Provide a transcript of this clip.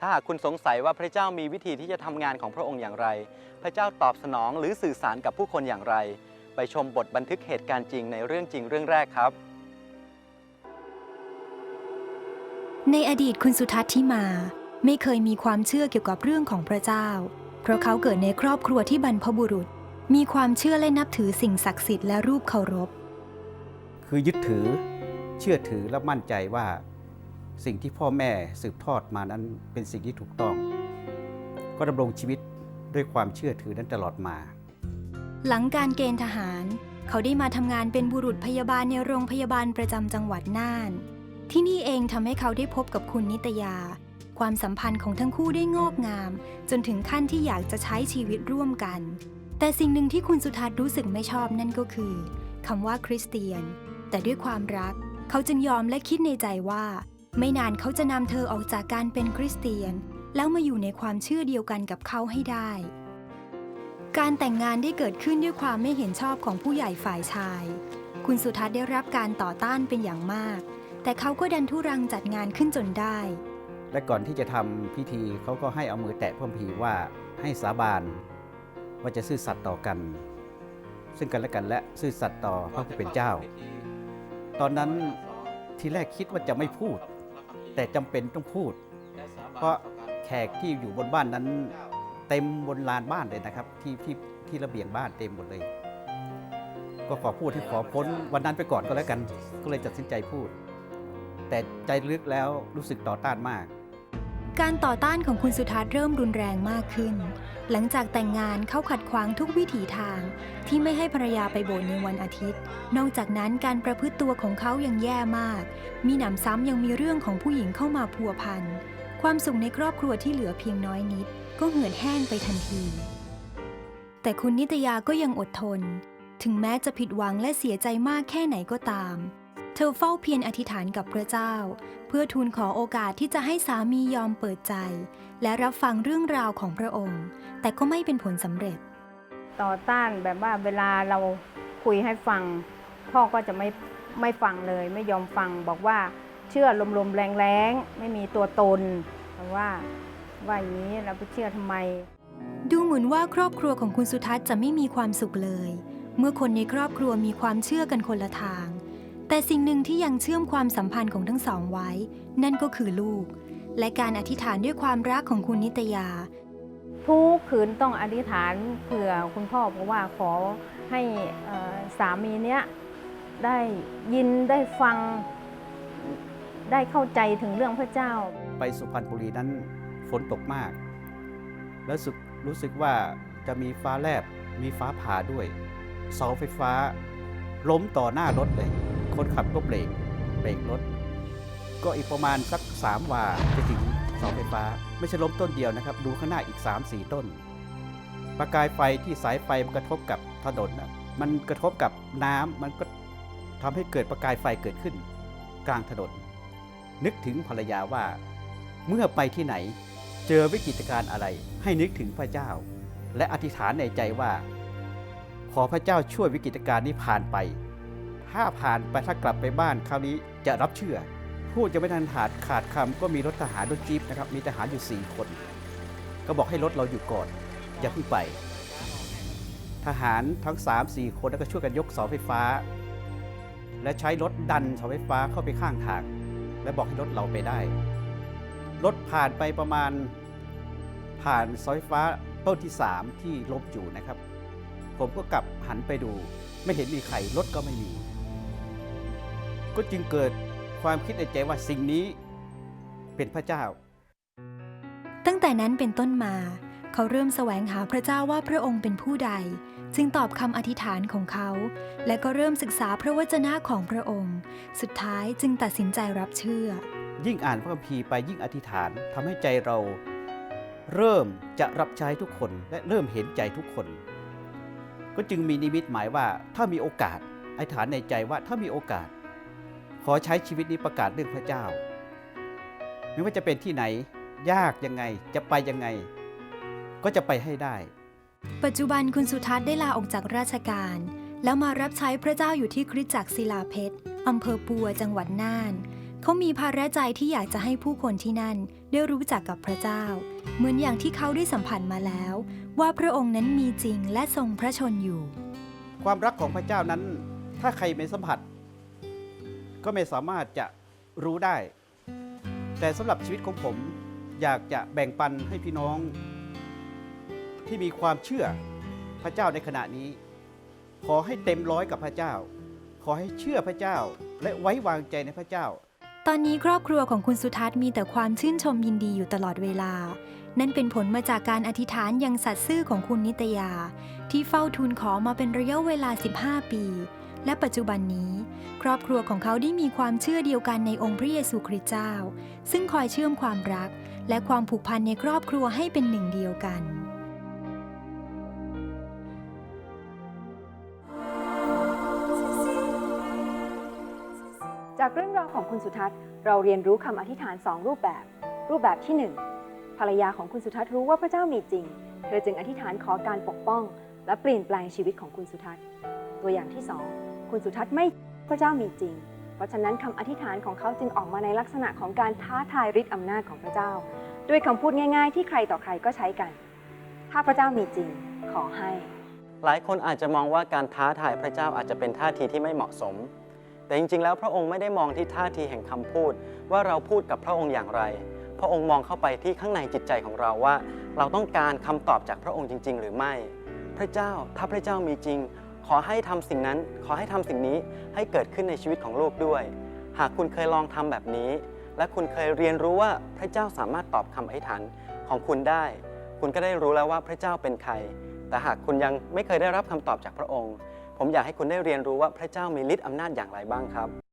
ถ้าหากคุณสงสัยว่าพระเจ้ามีวิธีที่จะทำงานของพระองค์อย่างไร พระเจ้าตอบสนองหรือสื่อสารกับผู้คนอย่างไร ไปชมบทบันทึกเหตุการณ์จริงในเรื่องจริงเรื่องแรกครับ ในอดีตคุณสุทัศน์ที่มา ไม่เคยมีความเชื่อเกี่ยวกับเรื่องของพระเจ้า เพราะเขาเกิดในครอบครัวที่บรรพบุรุษ มีความเชื่อและนับถือสิ่งศักดิ์สิทธิ์และรูปเคารพ คือยึดถือ เชื่อถือและมั่นใจว่า สิ่งที่พ่อแม่สืบทอดมานั้นเป็นสิ่งที่ถูกต้อง ก็ดำรงชีวิตด้วยความเชื่อถือนั้นตลอดมา หลังการเกณฑ์ทหาร เขาได้มาทำงานเป็นบุรุษพยาบาลในโรงพยาบาลประจำจังหวัดน่าน ที่นี่เองทำให้เขาได้พบกับคุณนิตยา ความสัมพันธ์ของทั้งคู่ได้งอกงาม จนถึงขั้นที่อยากจะใช้ชีวิตร่วมกัน แต่สิ่งหนึ่งที่คุณสุทัศน์รู้สึกไม่ชอบนั่นก็คือคำว่าคริสเตียน แต่ด้วยความรัก เขาจึงยอมและคิดในใจว่า ไม่นานเขาจะนำเธอออกจากการเป็นคริสเตียน แล้วมาอยู่ในความเชื่อเดียวกันกับเขาให้ได้ การแต่งงานได้เกิดขึ้นด้วยความไม่เห็นชอบของผู้ใหญ่ฝ่ายชาย คุณสุทัศน์ได้รับการต่อต้านเป็นอย่างมาก แต่เขาก็ดันทุรังจัดงานขึ้นจนได้ และก่อนที่จะทำพิธีเขาก็ให้เอามือแตะพระพีว่าให้สาบานว่าจะซื่อสัตย์ต่อกัน ซึ่งกันและกันและซื่อสัตย์ต่อพระผู้เป็นเจ้า ตอนนั้นทีแรกคิดว่าจะไม่พูด แต่จำเป็นต้องพูด เพราะแขกที่อยู่บนบ้านนั้น เต็มบนลานบ้านเลยนะครับ ที่ที่ที่ระเบียงบ้านเต็มหมดเลย ก็ขอพูดให้ขอพ้นวันนั้นไปก่อนก็แล้วกัน ก็เลยตัดสินใจพูด แต่ใจลึกแล้วรู้สึกต่อต้านมาก การต่อต้านของคุณสุทัศน์เริ่มรุนแรงมากขึ้น หลังจากแต่งงานเขาขัดขวางทุกวิถีทาง ที่ไม่ให้ภรรยาไปโบสถ์ในวันอาทิตย์ นอกจากนั้นการประพฤติตัวของเขายังแย่มาก มีหนำซ้ำยังมีเรื่องของผู้หญิงเข้ามาพัวพัน ความสุขในครอบครัวที่เหลือเพียงน้อยนิด ก็เหือดแห้งไปทันที แต่คุณนิตยาก็ยังอดทน ถึงแม้จะผิดหวังและเสียใจมากแค่ไหนก็ตาม เธอเฝ้าเพียรอธิษฐานกับพระเจ้า เพื่อทูลขอโอกาสที่จะให้สามียอมเปิดใจ และรับฟังเรื่องราวของพระองค์ แต่ก็ไม่เป็นผลสำเร็จ ต่อต้านแบบว่าเวลาเราคุยให้ฟัง พ่อก็จะไม่ไม่ฟังเลย ไม่ยอมฟังบอกว่าเชื่อลมๆแรงๆไม่มีตัวตนแต่ว่าว่าอย่างนี้เราไปเชื่อทำไม ดูเหมือนว่าครอบครัวของคุณสุทัศน์จะไม่มีความสุขเลย เมื่อคนในครอบครัวมีความเชื่อกันคนละทาง แต่สิ่งหนึ่งที่ยังเชื่อมความสัมพันธ์ของทั้งสองไว้ นั่นก็คือลูก และการอธิษฐานด้วยความรักของคุณนิตยา ทุกคืนต้องอธิษฐานเผื่อคุณพ่อบอกว่าขอให้เอ่อสามีเนี้ยได้ยินได้ฟังได้เข้าใจถึงเรื่องพระเจ้า ไปสุพรรณบุรีนั้นฝนตกมาก แล้วสึกรู้สึกว่าจะมีฟ้าแลบมีฟ้าผ่าด้วย เสาไฟฟ้าล้มต่อหน้ารถเลย คนขับก็เบรกเบรกรถ ก็อีกประมาณสักสามวาจะถึงเสาไฟฟ้า ไม่ใช่ล้มต้นเดียวนะครับ ดูข้างหน้าอีก 3 4 ต้น ประกายไฟที่สายไฟมันกระทบกับถนนนะมันกระทบกับน้ำมันก็ทำให้เกิดประกายไฟเกิดขึ้น กลางถนน นึกถึงภรรยาว่า เมื่อไปที่ไหน เจอวิกฤตการณ์อะไร ให้นึกถึงพระเจ้า และอธิษฐานในใจว่า ขอพระเจ้าช่วยวิกฤตการณ์นี้ผ่านไป ถ้าผ่านไปถ้ากลับไปบ้านคราวนี้จะรับเชื่อ พูดจะไม่ทันขาดขาดคำก็มีรถทหารรถจี๊ปนะครับ มีทหารอยู่ 4 คน ก็บอกให้รถเราอยู่ก่อน อย่าเพิ่งไป ทหารทั้ง 3-4 คนแล้วก็ช่วยกันยกเสาไฟฟ้า และใช้รถดันเสาไฟฟ้าเข้าไปข้างทาง และบอกให้รถเราไปได้ รถผ่านไปประมาณ ผ่านเสาไฟฟ้าต้นที่ 3 ที่ล้มอยู่นะครับ ผมก็กลับหันไปดู ไม่เห็นมีใครรถก็ไม่มี ก็จึงเกิดความคิดในใจว่าสิ่งนี้เป็นพระเจ้า ตั้งแต่นั้นเป็นต้นมา เขาเริ่มแสวงหาพระเจ้าว่าพระองค์เป็นผู้ใด จึงตอบคำอธิษฐานของเขา และก็เริ่มศึกษาพระวจนะของพระองค์ สุดท้ายจึงตัดสินใจรับเชื่อ ยิ่งอ่านพระคัมภีร์ไปยิ่งอธิษฐานทำให้ใจเรา เริ่มจะรับใช้ทุกคนและเริ่มเห็นใจทุกคน ก็จึงมีนิมิตหมายว่าถ้ามีโอกาสอธิษฐานในใจว่าถ้ามีโอกาส ขอใช้ชีวิตนี้ประกาศเรื่องพระเจ้า ไม่ว่าจะเป็นที่ไหน ยากยังไงจะไปยังไง ก็จะไปให้ได้ ปัจจุบันคุณสุทัศน์ได้ลาออกจากราชการ แล้วมารับใช้พระเจ้าอยู่ที่คริสตจักรศิลาเพชรอำเภอปัวจังหวัดน่านเขามีภาระใจที่อยากจะให้ผู้คนที่นั่นได้รู้จักกับพระเจ้า เหมือนอย่างที่เขาได้สัมผัสมาแล้ว ว่าพระองค์นั้นมีจริงและทรงพระชนอยู่ ความรักของพระเจ้านั้น ถ้าใครไม่สัมผัส ก็ไม่สามารถจะรู้ได้ แต่สำหรับชีวิตของผมอยากจะแบ่งปันให้พี่น้อง ที่มีความเชื่อพระเจ้าในขณะนี้ ขอให้เต็มร้อยกับพระเจ้า ขอให้เชื่อพระเจ้าและไว้วางใจในพระเจ้า ตอนนี้ครอบครัวของคุณสุทัศน์มีแต่ความชื่นชมยินดีอยู่ตลอดเวลา นั่นเป็นผลมาจากการอธิษฐานย่างสัตย์ซื่อของคุณนิตยา ที่เฝ้าทูลขอมาเป็นระยะเวลา 15 ปี และปัจจุบันนี้ ครอบครัวของเขาได้มีความเชื่อเดียวกันในองค์พระเยซูคริสต์เจ้า ซึ่งคอยเชื่อมความรัก และความผูกพันในครอบครัวให้เป็นหนึ่งเดียวกันจากเรื่องราวของคุณสุทัศน์เราเรียนรู้คำอธิษฐานสองรูปแบบ รูปแบบที่หนึ่งภรรยาของคุณสุทัศน์รู้ว่าพระเจ้ามีจริง เธอจึงอธิษฐานขอการปกป้อง และเปลี่ยนแปลงชีวิตของคุณสุทัศน์ ตัวอย่างที่สอง คุณสุทัศน์ไม่พระเจ้ามีจริง เพราะฉะนั้นคำอธิษฐานของเขาจึงออกมาในลักษณะของการท้าทายฤทธิ์อำนาจของพระเจ้า ด้วยคำพูดง่าย ๆ ที่ใครต่อใครก็ใช้กัน ถ้าพระเจ้ามีจริงขอให้ หลายคนอาจจะมองว่าการท้าทายพระเจ้าอาจจะเป็นท่าทีที่ไม่เหมาะสม แต่จริงๆ แล้วพระองค์ไม่ได้มองที่ท่าทีแห่งคำพูด ว่าเราพูดกับพระองค์อย่างไร พระองค์มองเข้าไปที่ข้างในจิตใจของเราว่า เราต้องการคำตอบจากพระองค์จริง ๆ หรือไม่ พระเจ้าถ้าพระเจ้ามีจริง ขอให้ทำสิ่งนั้น ขอให้ทำสิ่งนี้ให้เกิดขึ้นในชีวิตของลูกด้วย หากคุณเคยลองทำแบบนี้ และคุณเคยเรียนรู้ว่าพระเจ้าสามารถตอบคำอธิษฐานของคุณได้ คุณก็ได้รู้แล้วว่าพระเจ้าเป็นใคร แต่หากคุณยังไม่เคยได้รับคำตอบจากพระองค์ ผมอยากให้คุณได้เรียนรู้ว่าพระเจ้ามีฤทธิ์อำนาจอย่างไรบ้างครับ